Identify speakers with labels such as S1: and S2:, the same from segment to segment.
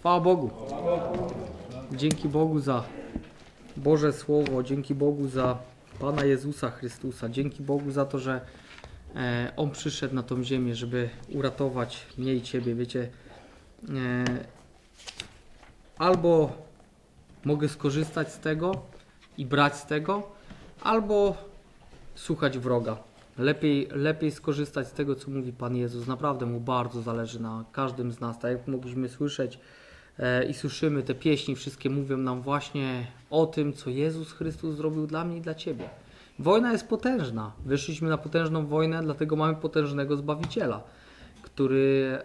S1: Chwała Bogu. Dzięki Bogu za Boże Słowo, dzięki Bogu za Pana Jezusa Chrystusa, dzięki Bogu za to, że e, On przyszedł na tą ziemię, żeby uratować mnie i Ciebie. Wiecie, e, albo mogę skorzystać z tego i brać z tego, albo słuchać wroga. Lepiej, lepiej skorzystać z tego, co mówi Pan Jezus. Naprawdę Mu bardzo zależy na każdym z nas. Tak jak mogliśmy słyszeć i słyszymy, te pieśni wszystkie mówią nam właśnie o tym, co Jezus Chrystus zrobił dla mnie i dla Ciebie. Wojna jest potężna. Wyszliśmy na potężną wojnę, dlatego mamy potężnego Zbawiciela, który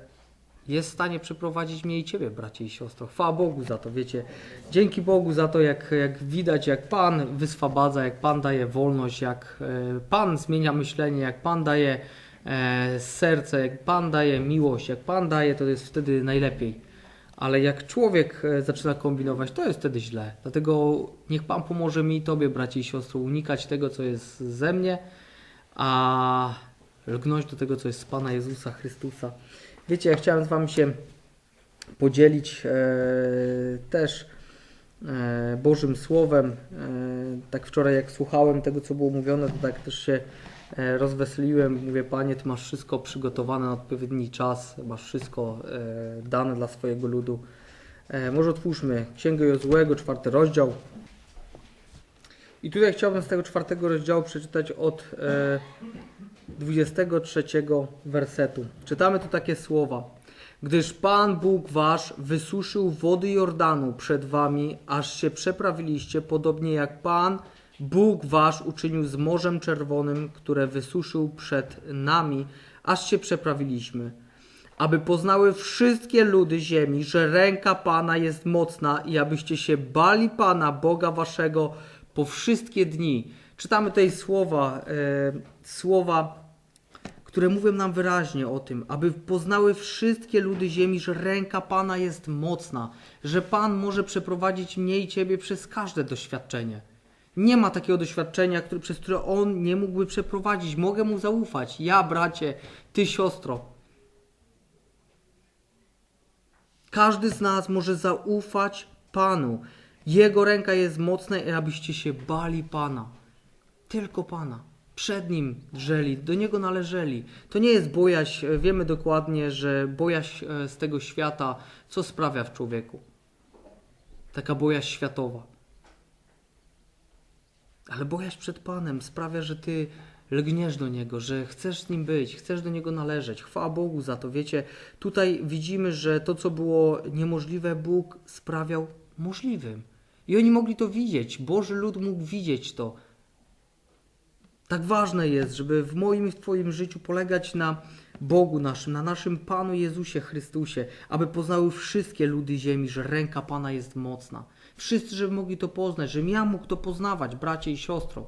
S1: jest w stanie przeprowadzić mnie i Ciebie, bracie i siostro. Chwała Bogu za to, wiecie. Dzięki Bogu za to, jak, jak widać, jak Pan wyswabadza, jak Pan daje wolność, jak e, Pan zmienia myślenie, jak Pan daje e, serce, jak Pan daje miłość, jak Pan daje, to jest wtedy najlepiej. Ale jak człowiek e, zaczyna kombinować, to jest wtedy źle. Dlatego niech Pan pomoże mi i Tobie, bracie i siostro, unikać tego, co jest ze mnie, a lgnąć do tego, co jest z Pana Jezusa Chrystusa. Wiecie, ja chciałem z Wami się podzielić e, też e, Bożym Słowem. E, tak wczoraj, jak słuchałem tego, co było mówione, to tak też się rozweseliłem. Mówię, Panie, Ty masz wszystko przygotowane na odpowiedni czas, masz wszystko e, dane dla swojego ludu. E, może otwórzmy Księgę Jozłego, czwarty rozdział. I tutaj chciałbym z tego czwartego rozdziału przeczytać od e, 23 wersetu. Czytamy tu takie słowa. Gdyż Pan Bóg wasz wysuszył wody Jordanu przed wami, aż się przeprawiliście, podobnie jak Pan Bóg wasz uczynił z Morzem Czerwonym, które wysuszył przed nami, aż się przeprawiliśmy. Aby poznały wszystkie ludy ziemi, że ręka Pana jest mocna i abyście się bali Pana, Boga waszego, po wszystkie dni. Czytamy tutaj słowa, e, słowa które mówią nam wyraźnie o tym, aby poznały wszystkie ludy ziemi, że ręka Pana jest mocna, że Pan może przeprowadzić mnie i Ciebie przez każde doświadczenie. Nie ma takiego doświadczenia, który, przez które On nie mógłby przeprowadzić. Mogę Mu zaufać. Ja, bracie, Ty, siostro. Każdy z nas może zaufać Panu. Jego ręka jest mocna i abyście się bali Pana. Tylko Pana. Przed Nim drżeli, do Niego należeli. To nie jest bojaźń, wiemy dokładnie, że bojaźń e, z tego świata, co sprawia w człowieku. Taka bojaźń światowa. Ale bojaźń przed Panem sprawia, że Ty lgniesz do Niego, że chcesz z Nim być, chcesz do Niego należeć. Chwała Bogu za to. Wiecie, tutaj widzimy, że to, co było niemożliwe, Bóg sprawiał możliwym. I oni mogli to widzieć. Boży lud mógł widzieć to. Tak ważne jest, żeby w moim i w Twoim życiu polegać na Bogu naszym, na naszym Panu Jezusie Chrystusie, aby poznały wszystkie ludy ziemi, że ręka Pana jest mocna. Wszyscy, żeby mogli to poznać, żebym ja mógł to poznawać, bracie i siostro.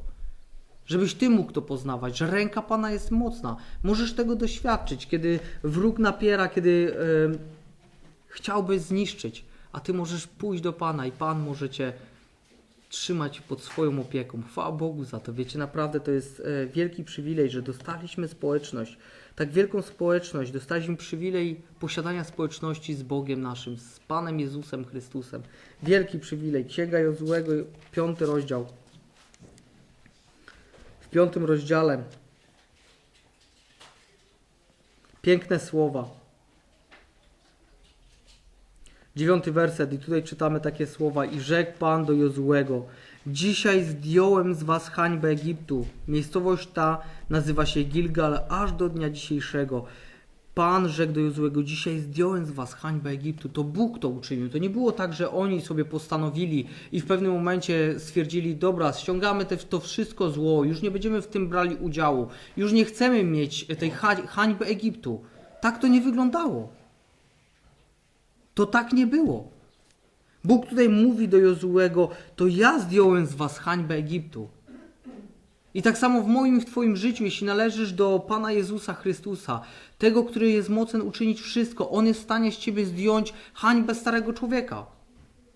S1: Żebyś Ty mógł to poznawać, że ręka Pana jest mocna. Możesz tego doświadczyć, kiedy wróg napiera, kiedy e, chciałby zniszczyć, a Ty możesz pójść do Pana i Pan może Cię trzymać pod swoją opieką. Chwała Bogu za to. Wiecie, naprawdę to jest e, wielki przywilej, że dostaliśmy społeczność, tak wielką społeczność, dostaliśmy przywilej posiadania społeczności z Bogiem naszym, z Panem Jezusem Chrystusem. Wielki przywilej. Księga Jozłego, piąty rozdział. W piątym rozdziale piękne słowa. Dziewiąty werset i tutaj czytamy takie słowa i rzekł Pan do Jozłego Dzisiaj zdjąłem z was hańbę Egiptu. Miejscowość ta nazywa się Gilgal aż do dnia dzisiejszego. Pan rzekł do Jozłego, dzisiaj zdjąłem z was hańbę Egiptu. To Bóg to uczynił. To nie było tak, że oni sobie postanowili i w pewnym momencie stwierdzili, dobra, ściągamy te, to wszystko zło, już nie będziemy w tym brali udziału, już nie chcemy mieć tej ha- hańby Egiptu. Tak to nie wyglądało. To tak nie było. Bóg tutaj mówi do Jozułego, to ja zdjąłem z was hańbę Egiptu. I tak samo w moim i w Twoim życiu, jeśli należysz do Pana Jezusa Chrystusa, tego, który jest mocen uczynić wszystko, On jest w stanie z Ciebie zdjąć hańbę starego człowieka.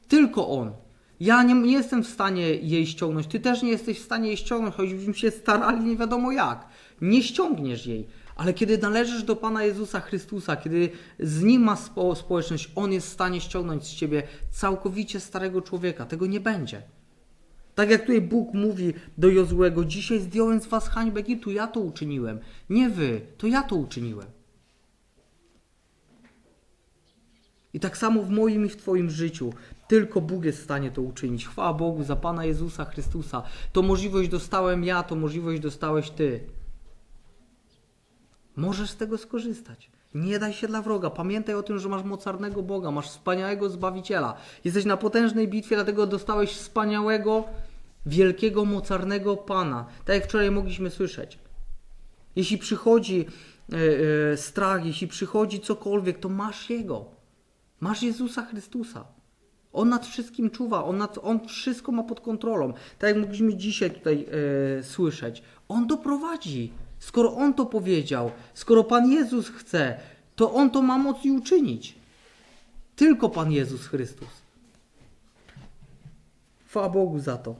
S1: Tylko On. Ja nie, nie jestem w stanie jej ściągnąć, Ty też nie jesteś w stanie jej ściągnąć, choćbyśmy się starali nie wiadomo jak. Nie ściągniesz jej, Ale kiedy należysz do Pana Jezusa Chrystusa, kiedy z Nim masz spo, społeczność, On jest w stanie ściągnąć z Ciebie całkowicie starego człowieka. Tego nie będzie. Tak jak tutaj Bóg mówi do Jozłego, dzisiaj zdjąłem z was hańbę Egiptu, ja to uczyniłem. Nie wy, to ja to uczyniłem. I tak samo w moim i w Twoim życiu. Tylko Bóg jest w stanie to uczynić. Chwała Bogu za Pana Jezusa Chrystusa. To możliwość dostałem ja, to możliwość dostałeś Ty. Możesz z tego skorzystać. Nie daj się dla wroga. Pamiętaj o tym, że masz mocarnego Boga, masz wspaniałego Zbawiciela. Jesteś na potężnej bitwie, dlatego dostałeś wspaniałego, wielkiego, mocarnego Pana. Tak jak wczoraj mogliśmy słyszeć. Jeśli przychodzi e, e, strach, jeśli przychodzi cokolwiek, to masz Jego. Masz Jezusa Chrystusa. On nad wszystkim czuwa, on, nad, on wszystko ma pod kontrolą. Tak jak mogliśmy dzisiaj tutaj e, słyszeć. On doprowadzi. Skoro On to powiedział, skoro Pan Jezus chce, to On to ma moc i uczynić. Tylko Pan Jezus Chrystus. Chwała Bogu za to.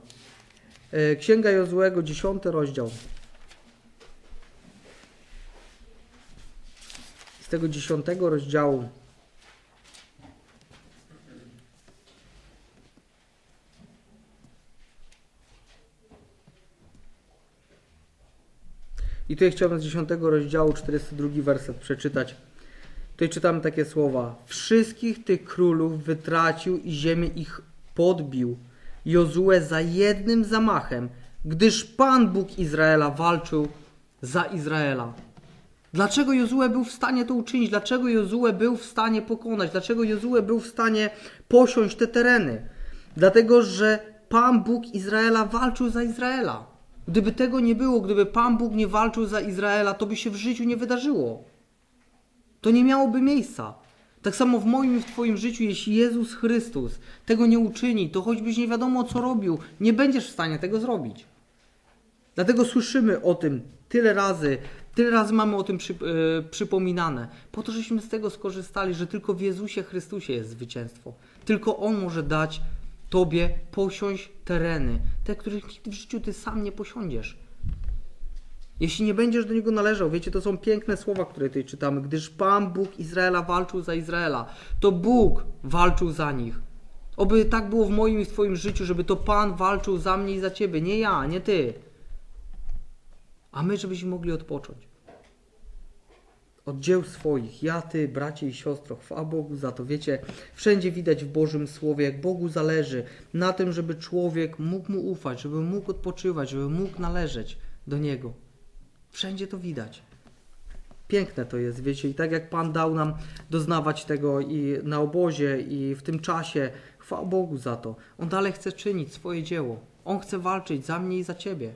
S1: E, Księga Jozłego, dziesiąty rozdział. Z tego dziesiątego rozdziału I tutaj chciałbym z 10 rozdziału 42 werset przeczytać. Tutaj czytamy takie słowa. Wszystkich tych królów wytracił i ziemię ich podbił. Jozue za jednym zamachem, gdyż Pan Bóg Izraela walczył za Izraela. Dlaczego Jozue był w stanie to uczynić? Dlaczego Jozue był w stanie pokonać? Dlaczego Jozue był w stanie posiąść te tereny? Dlatego, że Pan Bóg Izraela walczył za Izraela. Gdyby tego nie było, gdyby Pan Bóg nie walczył za Izraela, to by się w życiu nie wydarzyło. To nie miałoby miejsca. Tak samo w moim i w Twoim życiu, jeśli Jezus Chrystus tego nie uczyni, to choćbyś nie wiadomo co robił, nie będziesz w stanie tego zrobić. Dlatego słyszymy o tym tyle razy, tyle razy mamy o tym przy, e, przypominane, po to, żeśmy z tego skorzystali, że tylko w Jezusie Chrystusie jest zwycięstwo. Tylko On może dać Tobie posiąść tereny, te, których nigdy w życiu Ty sam nie posiądziesz. Jeśli nie będziesz do Niego należał, wiecie, to są piękne słowa, które tutaj czytamy, gdyż Pan Bóg Izraela walczył za Izraela. To Bóg walczył za nich. Oby tak było w moim i w Twoim życiu, żeby to Pan walczył za mnie i za Ciebie, nie ja, nie Ty. A my, żebyśmy mogli odpocząć. Od dzieł swoich, ja, Ty, bracie i siostro, chwała Bogu za to. Wiecie, wszędzie widać w Bożym Słowie, jak Bogu zależy na tym, żeby człowiek mógł Mu ufać, żeby mógł odpoczywać, żeby mógł należeć do Niego. Wszędzie to widać. Piękne to jest, wiecie, i tak jak Pan dał nam doznawać tego i na obozie, i w tym czasie, chwała Bogu za to. On dalej chce czynić swoje dzieło. On chce walczyć za mnie i za Ciebie.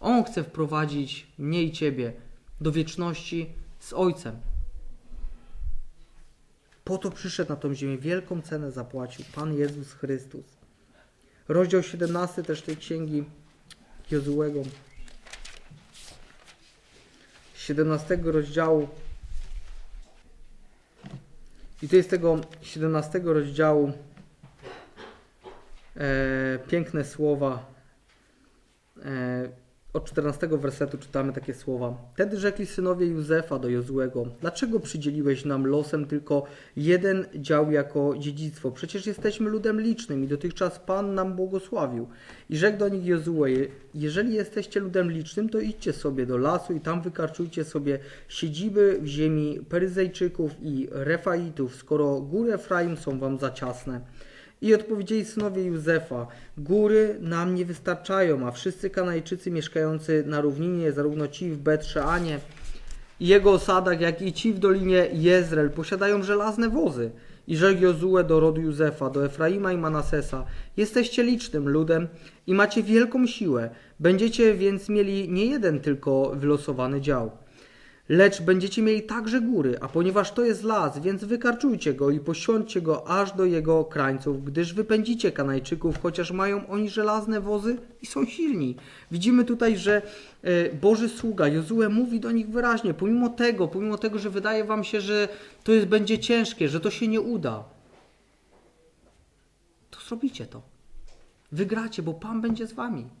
S1: On chce wprowadzić mnie i Ciebie do wieczności z Ojcem. Po to przyszedł na tą ziemię, wielką cenę zapłacił Pan Jezus Chrystus. Rozdział 17 też tej księgi Jozułego. 17 rozdziału. I to jest tego 17 rozdziału e, piękne słowa. E, od 14 wersetu czytamy takie słowa. Wtedy rzekli synowie Józefa do Jozłego, dlaczego przydzieliłeś nam losem tylko jeden dział jako dziedzictwo? Przecież jesteśmy ludem licznym i dotychczas Pan nam błogosławił. I rzekł do nich Jozue, jeżeli jesteście ludem licznym, to idźcie sobie do lasu i tam wykarczujcie sobie siedziby w ziemi Peryzejczyków i Refaitów, skoro góry Efraim są wam za ciasne. I odpowiedzieli synowie Józefa: Góry nam nie wystarczają, a wszyscy Kanajczycy mieszkający na równinie, zarówno ci w Betrzeanie i jego osadach, jak i ci w dolinie Jezreel, posiadają żelazne wozy. I rzekł Jozue do rodu Józefa, do Efraima i Manasesa: Jesteście licznym ludem i macie wielką siłę. Będziecie więc mieli nie jeden tylko wylosowany dział. Lecz będziecie mieli także góry, a ponieważ to jest las, więc wykarczujcie go i posiądźcie go aż do jego krańców, gdyż wypędzicie Kanajczyków, chociaż mają oni żelazne wozy i są silni. Widzimy tutaj, że e, Boży sługa Jozue mówi do nich wyraźnie, pomimo tego, pomimo tego, że wydaje wam się, że to jest, będzie ciężkie, że to się nie uda, to zrobicie to. Wygracie, bo Pan będzie z wami.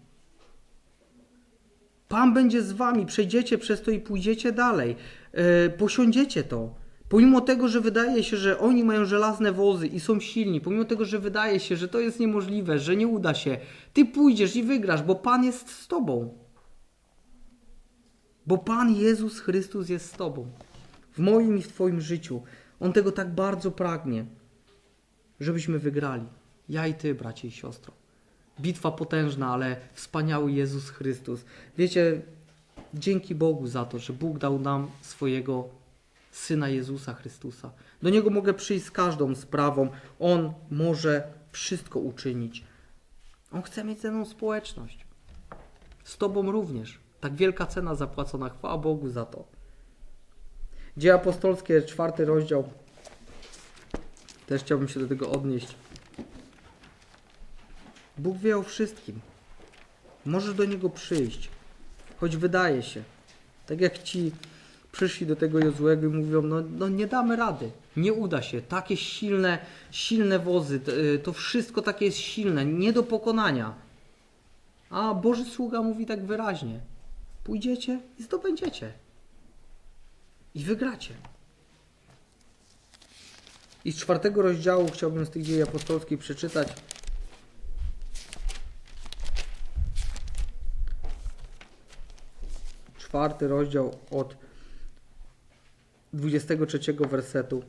S1: Pan będzie z wami, przejdziecie przez to i pójdziecie dalej. Yy, posiądziecie to. Pomimo tego, że wydaje się, że oni mają żelazne wozy i są silni, pomimo tego, że wydaje się, że to jest niemożliwe, że nie uda się, ty pójdziesz i wygrasz, bo Pan jest z tobą. Bo Pan Jezus Chrystus jest z tobą. W moim i w twoim życiu. On tego tak bardzo pragnie, żebyśmy wygrali. Ja i ty, bracie i siostro. Bitwa potężna, ale wspaniały Jezus Chrystus. Wiecie, dzięki Bogu za to, że Bóg dał nam swojego Syna Jezusa Chrystusa. Do Niego mogę przyjść z każdą sprawą. On może wszystko uczynić. On chce mieć ze mną społeczność. Z Tobą również. Tak wielka cena zapłacona. Chwała Bogu za to. Dzieje apostolskie, czwarty rozdział. Też chciałbym się do tego odnieść. Bóg wie o wszystkim. Możesz do Niego przyjść, choć wydaje się. Tak jak ci przyszli do tego Jozłego i mówią, no, no nie damy rady, nie uda się, takie silne, silne wozy, to, to wszystko takie jest silne, nie do pokonania. A Boży sługa mówi tak wyraźnie, pójdziecie i zdobędziecie. I wygracie. I z czwartego rozdziału chciałbym z tych dziei apostolskich przeczytać czwarty rozdział od 23 wersetu.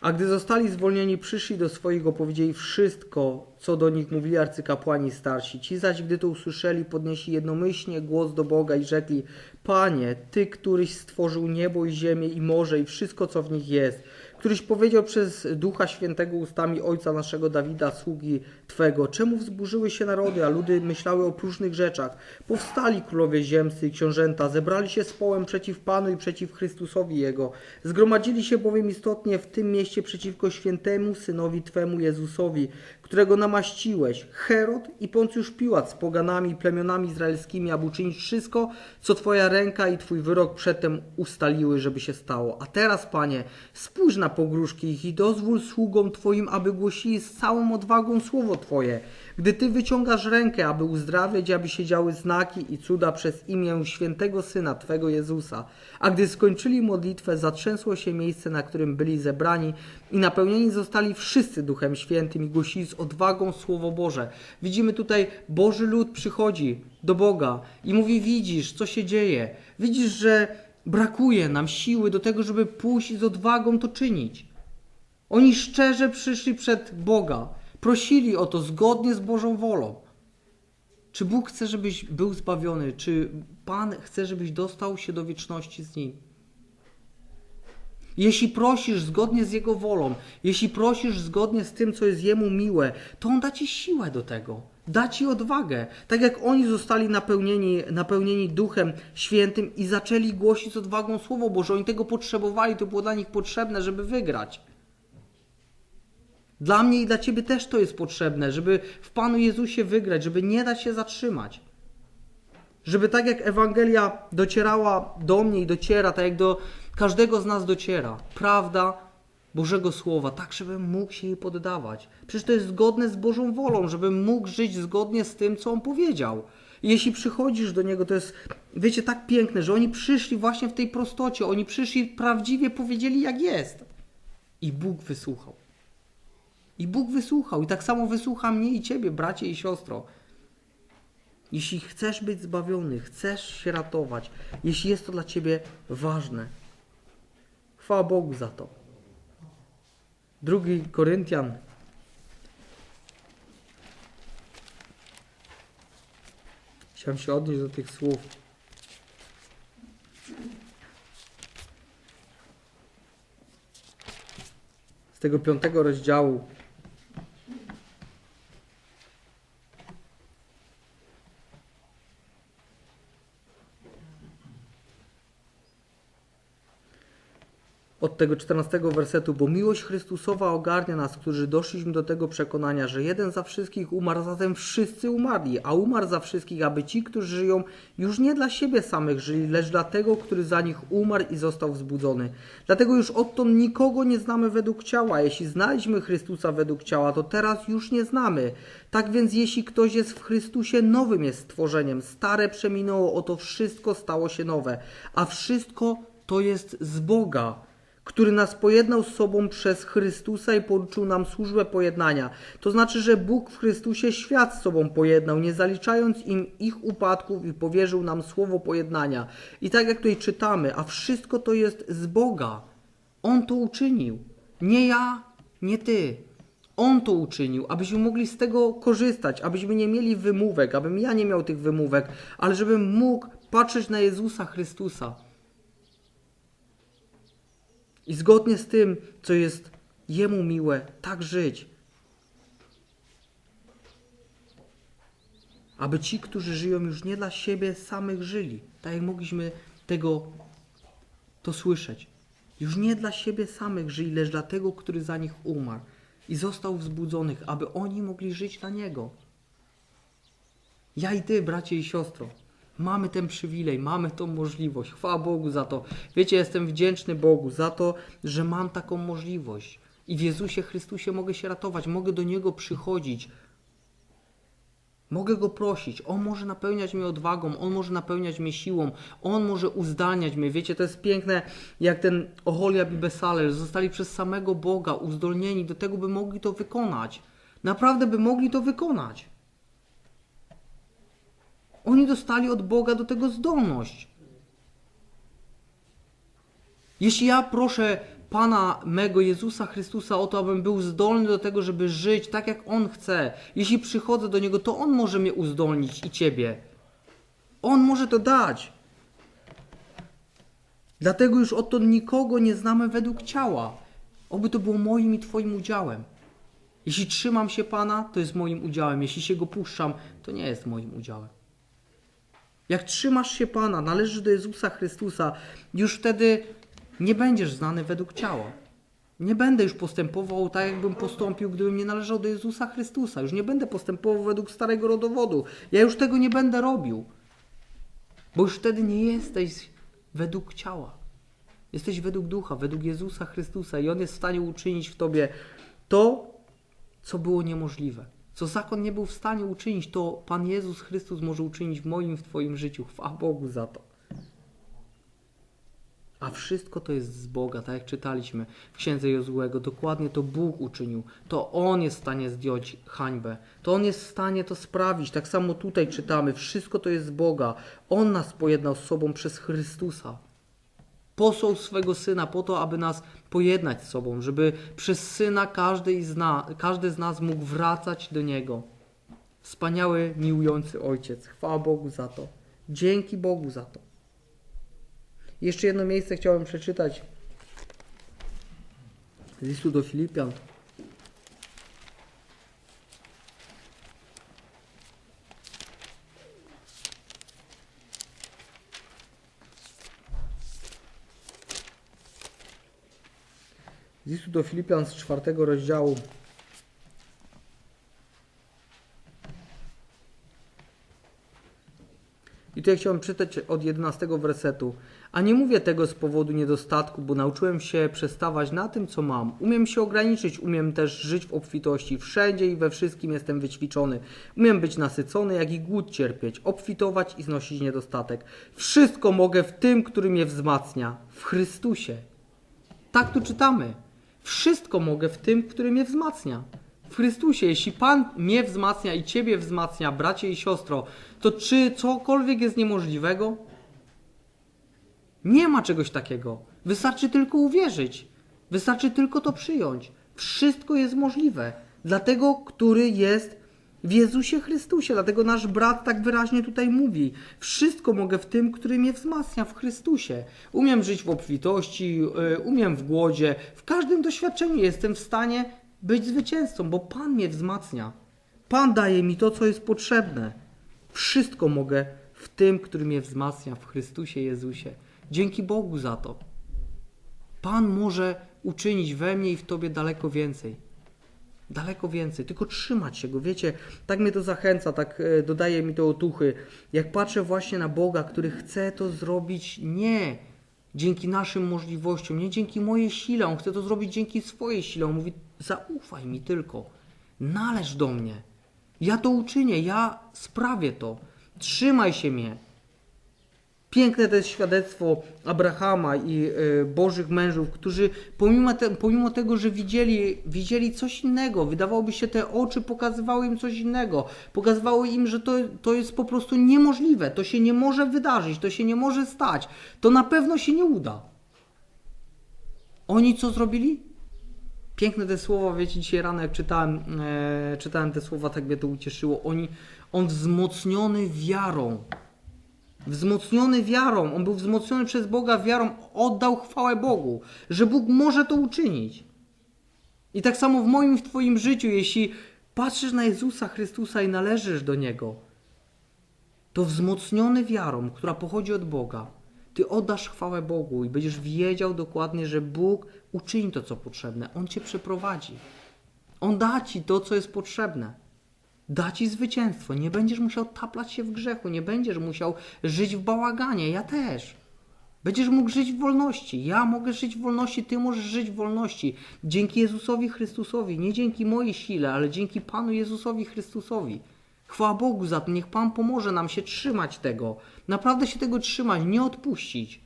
S1: A gdy zostali zwolnieni, przyszli do swoich, opowiedzieli wszystko, co do nich mówili arcykapłani starsi. Ci zaś, gdy to usłyszeli, podnieśli jednomyślnie głos do Boga i rzekli: Panie, Ty, któryś stworzył niebo i ziemię i morze i wszystko, co w nich jest, któryś powiedział przez Ducha Świętego ustami Ojca naszego Dawida, sługi Twego, czemu wzburzyły się narody, a ludy myślały o próżnych rzeczach? Powstali królowie ziemscy i książęta, zebrali się z połem przeciw Panu i przeciw Chrystusowi Jego. Zgromadzili się bowiem istotnie w tym mieście przeciwko świętemu Synowi Twemu Jezusowi, którego namaściłeś, Herod i Poncjusz Piłat z poganami i plemionami izraelskimi, aby uczynić wszystko, co Twoja ręka i Twój wyrok przedtem ustaliły, żeby się stało. A teraz, Panie, spójrz na pogróżki ich i dozwól sługom Twoim, aby głosili z całą odwagą słowo Twoje. Gdy Ty wyciągasz rękę, aby uzdrawiać, aby się działy znaki i cuda przez imię świętego Syna Twego Jezusa. A gdy skończyli modlitwę, zatrzęsło się miejsce, na którym byli zebrani i napełnieni zostali wszyscy Duchem Świętym i głosili z odwagą Słowo Boże. Widzimy tutaj, Boży lud przychodzi do Boga i mówi, widzisz, co się dzieje. Widzisz, że brakuje nam siły do tego, żeby pójść z odwagą to czynić. Oni szczerze przyszli przed Boga, prosili o to zgodnie z Bożą wolą. Czy Bóg chce, żebyś był zbawiony? Czy Pan chce, żebyś dostał się do wieczności z Nim? Jeśli prosisz zgodnie z Jego wolą, jeśli prosisz zgodnie z tym, co jest Jemu miłe, to On da Ci siłę do tego, da Ci odwagę. Tak jak oni zostali napełnieni, napełnieni Duchem Świętym i zaczęli głosić z odwagą Słowo Boże. Oni tego potrzebowali, to było dla nich potrzebne, żeby wygrać. Dla mnie i dla Ciebie też to jest potrzebne, żeby w Panu Jezusie wygrać, żeby nie dać się zatrzymać. Żeby tak jak Ewangelia docierała do mnie i dociera, tak jak do każdego z nas dociera, prawda Bożego Słowa, tak żebym mógł się jej poddawać. Przecież to jest zgodne z Bożą wolą, żebym mógł żyć zgodnie z tym, co On powiedział. I jeśli przychodzisz do Niego, to jest, wiecie, tak piękne, że oni przyszli właśnie w tej prostocie, oni przyszli prawdziwie powiedzieli, jak jest. I Bóg wysłuchał. I Bóg wysłuchał. I tak samo wysłucha mnie i ciebie, bracie i siostro. Jeśli chcesz być zbawiony, chcesz się ratować, jeśli jest to dla ciebie ważne, chwała Bogu za to. Drugi Koryntian. Chciałem się odnieść do tych słów. Z tego piątego rozdziału od tego 14 wersetu, bo miłość Chrystusowa ogarnia nas, którzy doszliśmy do tego przekonania, że jeden za wszystkich umarł, zatem wszyscy umarli, a umarł za wszystkich, aby ci, którzy żyją, już nie dla siebie samych żyli, lecz dla tego, który za nich umarł i został wzbudzony. Dlatego już odtąd nikogo nie znamy według ciała. Jeśli znaliśmy Chrystusa według ciała, to teraz już nie znamy. Tak więc jeśli ktoś jest w Chrystusie, nowym jest stworzeniem. Stare przeminęło, oto wszystko stało się nowe. A wszystko to jest z Boga który nas pojednał z sobą przez Chrystusa i poruczył nam służbę pojednania. To znaczy, że Bóg w Chrystusie świat z sobą pojednał, nie zaliczając im ich upadków i powierzył nam słowo pojednania. I tak jak tutaj czytamy, a wszystko to jest z Boga. On to uczynił. Nie ja, nie ty. On to uczynił, abyśmy mogli z tego korzystać, abyśmy nie mieli wymówek, abym ja nie miał tych wymówek, ale żebym mógł patrzeć na Jezusa Chrystusa. I zgodnie z tym, co jest Jemu miłe, tak żyć. Aby ci, którzy żyją już nie dla siebie samych żyli. Tak jak mogliśmy tego to słyszeć. Już nie dla siebie samych żyli, lecz dla tego, który za nich umarł i został wzbudzonych, aby oni mogli żyć dla Niego. Ja i Ty, bracie i siostro, mamy ten przywilej, mamy tą możliwość. Chwała Bogu za to. Wiecie, jestem wdzięczny Bogu za to, że mam taką możliwość. I w Jezusie Chrystusie mogę się ratować, mogę do Niego przychodzić. Mogę Go prosić. On może napełniać mnie odwagą, On może napełniać mnie siłą, On może uzdalniać mnie. Wiecie, to jest piękne, jak ten Oholiab i Besalel zostali przez samego Boga uzdolnieni do tego, by mogli to wykonać. Naprawdę by mogli to wykonać. Oni dostali od Boga do tego zdolność. Jeśli ja proszę Pana mego Jezusa Chrystusa o to, abym był zdolny do tego, żeby żyć tak, jak On chce, jeśli przychodzę do Niego, to On może mnie uzdolnić i Ciebie. On może to dać. Dlatego już odtąd nikogo nie znamy według ciała. Oby to było moim i Twoim udziałem. Jeśli trzymam się Pana, to jest moim udziałem. Jeśli się Go puszczam, to nie jest moim udziałem. Jak trzymasz się Pana, należysz do Jezusa Chrystusa, już wtedy nie będziesz znany według ciała. Nie będę już postępował tak, jakbym postąpił, gdybym nie należał do Jezusa Chrystusa. Już nie będę postępował według starego rodowodu. Ja już tego nie będę robił. Bo już wtedy nie jesteś według ciała. Jesteś według ducha, według Jezusa Chrystusa i On jest w stanie uczynić w tobie to, co było niemożliwe. Co zakon nie był w stanie uczynić, to Pan Jezus Chrystus może uczynić w moim, w Twoim życiu. Chwała Bogu za to. A wszystko to jest z Boga, tak jak czytaliśmy w księdze Jozłego. Dokładnie to Bóg uczynił. To On jest w stanie zdjąć hańbę. To On jest w stanie to sprawić. Tak samo tutaj czytamy. Wszystko to jest z Boga. On nas pojednał z sobą przez Chrystusa. Posłał swego Syna po to, aby nas pojednać z sobą, żeby przez Syna każdy z, nas, każdy z nas mógł wracać do Niego. Wspaniały, miłujący Ojciec. Chwała Bogu za to. Dzięki Bogu za to. Jeszcze jedno miejsce chciałem przeczytać z listu do Filipian. Z listu do Filipian z czwartego rozdziału. I tu ja chciałem czytać od 11 wersetu. A nie mówię tego z powodu niedostatku, bo nauczyłem się przestawać na tym, co mam. Umiem się ograniczyć, umiem też żyć w obfitości. Wszędzie i we wszystkim jestem wyćwiczony. Umiem być nasycony, jak i głód cierpieć, obfitować i znosić niedostatek. Wszystko mogę w tym, który mnie wzmacnia. W Chrystusie. Tak tu czytamy. Wszystko mogę w tym, który mnie wzmacnia. W Chrystusie, jeśli Pan mnie wzmacnia i Ciebie wzmacnia, bracie i siostro, to czy cokolwiek jest niemożliwego? Nie ma czegoś takiego. Wystarczy tylko uwierzyć. Wystarczy tylko to przyjąć. Wszystko jest możliwe. Dlatego, który jest w Jezusie Chrystusie. Dlatego nasz brat tak wyraźnie tutaj mówi: Wszystko mogę w tym, który mnie wzmacnia w Chrystusie. Umiem żyć w obfitości, y, umiem w głodzie. W każdym doświadczeniu jestem w stanie być zwycięzcą, bo Pan mnie wzmacnia. Pan daje mi to, co jest potrzebne. Wszystko mogę w tym, który mnie wzmacnia w Chrystusie Jezusie. Dzięki Bogu za to. Pan może uczynić we mnie i w tobie daleko więcej. Daleko więcej, tylko trzymać się go. Wiecie, tak mnie to zachęca, tak e, dodaje mi to otuchy. Jak patrzę właśnie na Boga, który chce to zrobić nie dzięki naszym możliwościom, nie dzięki mojej sile, on chce to zrobić dzięki swojej sile. On mówi: zaufaj mi tylko, należ do mnie. Ja to uczynię, ja sprawię to. Trzymaj się mnie. Piękne to jest świadectwo Abrahama i e, Bożych mężów, którzy pomimo, te, pomimo tego, że widzieli, widzieli coś innego, wydawałoby się, te oczy pokazywały im coś innego, pokazywały im, że to, to jest po prostu niemożliwe, to się nie może wydarzyć, to się nie może stać, to na pewno się nie uda. Oni co zrobili? Piękne te słowa, wiecie, dzisiaj rano jak czytałem, e, czytałem te słowa, tak mnie to ucieszyło. Oni, on wzmocniony wiarą, wzmocniony wiarą, on był wzmocniony przez Boga wiarą, oddał chwałę Bogu, że Bóg może to uczynić. I tak samo w moim w Twoim życiu, jeśli patrzysz na Jezusa Chrystusa i należysz do Niego, to wzmocniony wiarą, która pochodzi od Boga, Ty oddasz chwałę Bogu i będziesz wiedział dokładnie, że Bóg uczyni to, co potrzebne. On Cię przeprowadzi. On da Ci to, co jest potrzebne da ci zwycięstwo. Nie będziesz musiał taplać się w grzechu, nie będziesz musiał żyć w bałaganie. Ja też. Będziesz mógł żyć w wolności. Ja mogę żyć w wolności, ty możesz żyć w wolności. Dzięki Jezusowi Chrystusowi, nie dzięki mojej sile, ale dzięki Panu Jezusowi Chrystusowi. Chwała Bogu za to. Niech Pan pomoże nam się trzymać tego. Naprawdę się tego trzymać, nie odpuścić.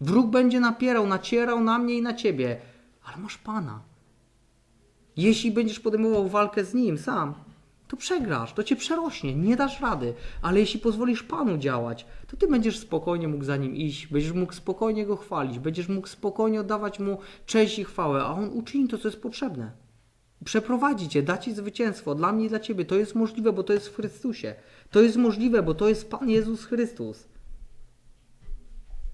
S1: Wróg będzie napierał, nacierał na mnie i na ciebie, ale masz Pana. Jeśli będziesz podejmował walkę z nim sam, to przegrasz, to cię przerośnie, nie dasz rady. Ale jeśli pozwolisz Panu działać, to ty będziesz spokojnie mógł za nim iść, będziesz mógł spokojnie go chwalić, będziesz mógł spokojnie oddawać mu cześć i chwałę, a on uczyni to, co jest potrzebne. Przeprowadzi cię, da ci zwycięstwo dla mnie i dla ciebie. To jest możliwe, bo to jest w Chrystusie. To jest możliwe, bo to jest Pan Jezus Chrystus.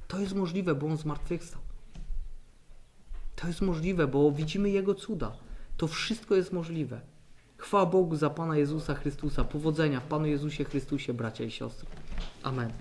S1: To jest możliwe, bo on zmartwychwstał. To jest możliwe, bo widzimy Jego cuda. To wszystko jest możliwe. Chwała Bogu za Pana Jezusa Chrystusa. Powodzenia w Panu Jezusie Chrystusie, bracia i siostry. Amen.